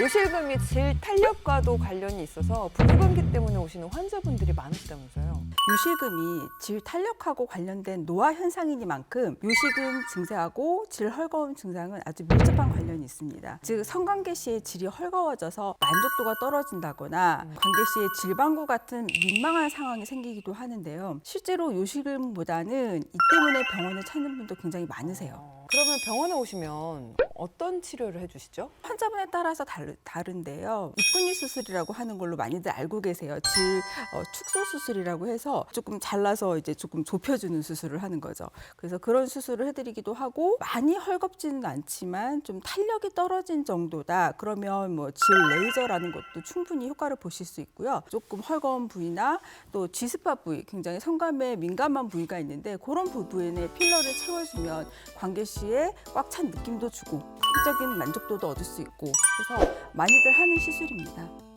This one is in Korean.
요실금이 질 탄력과도 관련이 있어서 부부관계 때문에 오시는 환자분들이 많으시다면서요. 요실금이 질 탄력하고 관련된 노화 현상이니만큼 요실금 증세하고 질 헐거움 증상은 아주 밀접한 관련이 있습니다. 즉 성관계 시의 질이 헐거워져서 만족도가 떨어진다거나 관계 시에 질방구 같은 민망한 상황이 생기기도 하는데요. 실제로 요실금보다는 이 때문에 병원을 찾는 분도 굉장히 많으세요. 어, 그러면 병원에 오시면 어떤 치료를 해주시죠? 환자분에 따라서 다르, 다른데요. 이쁜이 수술이라고 하는 걸로 많이들 알고 계세요. 질 어, 축소 수술이라고 해서 조금 잘라서 이제 조금 좁혀주는 수술을 하는 거죠. 그래서 그런 수술을 해드리기도 하고 많이 헐겁지는 않지만 좀 탄력이 떨어진 정도다. 그러면 뭐 질 레이저라는 것도 충분히 효과를 보실 수 있고요. 조금 헐거운 부위나 또 G스파 부위, 굉장히 성감에 민감한 부위가 있는데 그런 부분에 필러를 채워주면 관계 시에 꽉 찬 느낌도 주고 성적인 만족도도 얻을 수 있고 그래서 많이들 하는 시술입니다.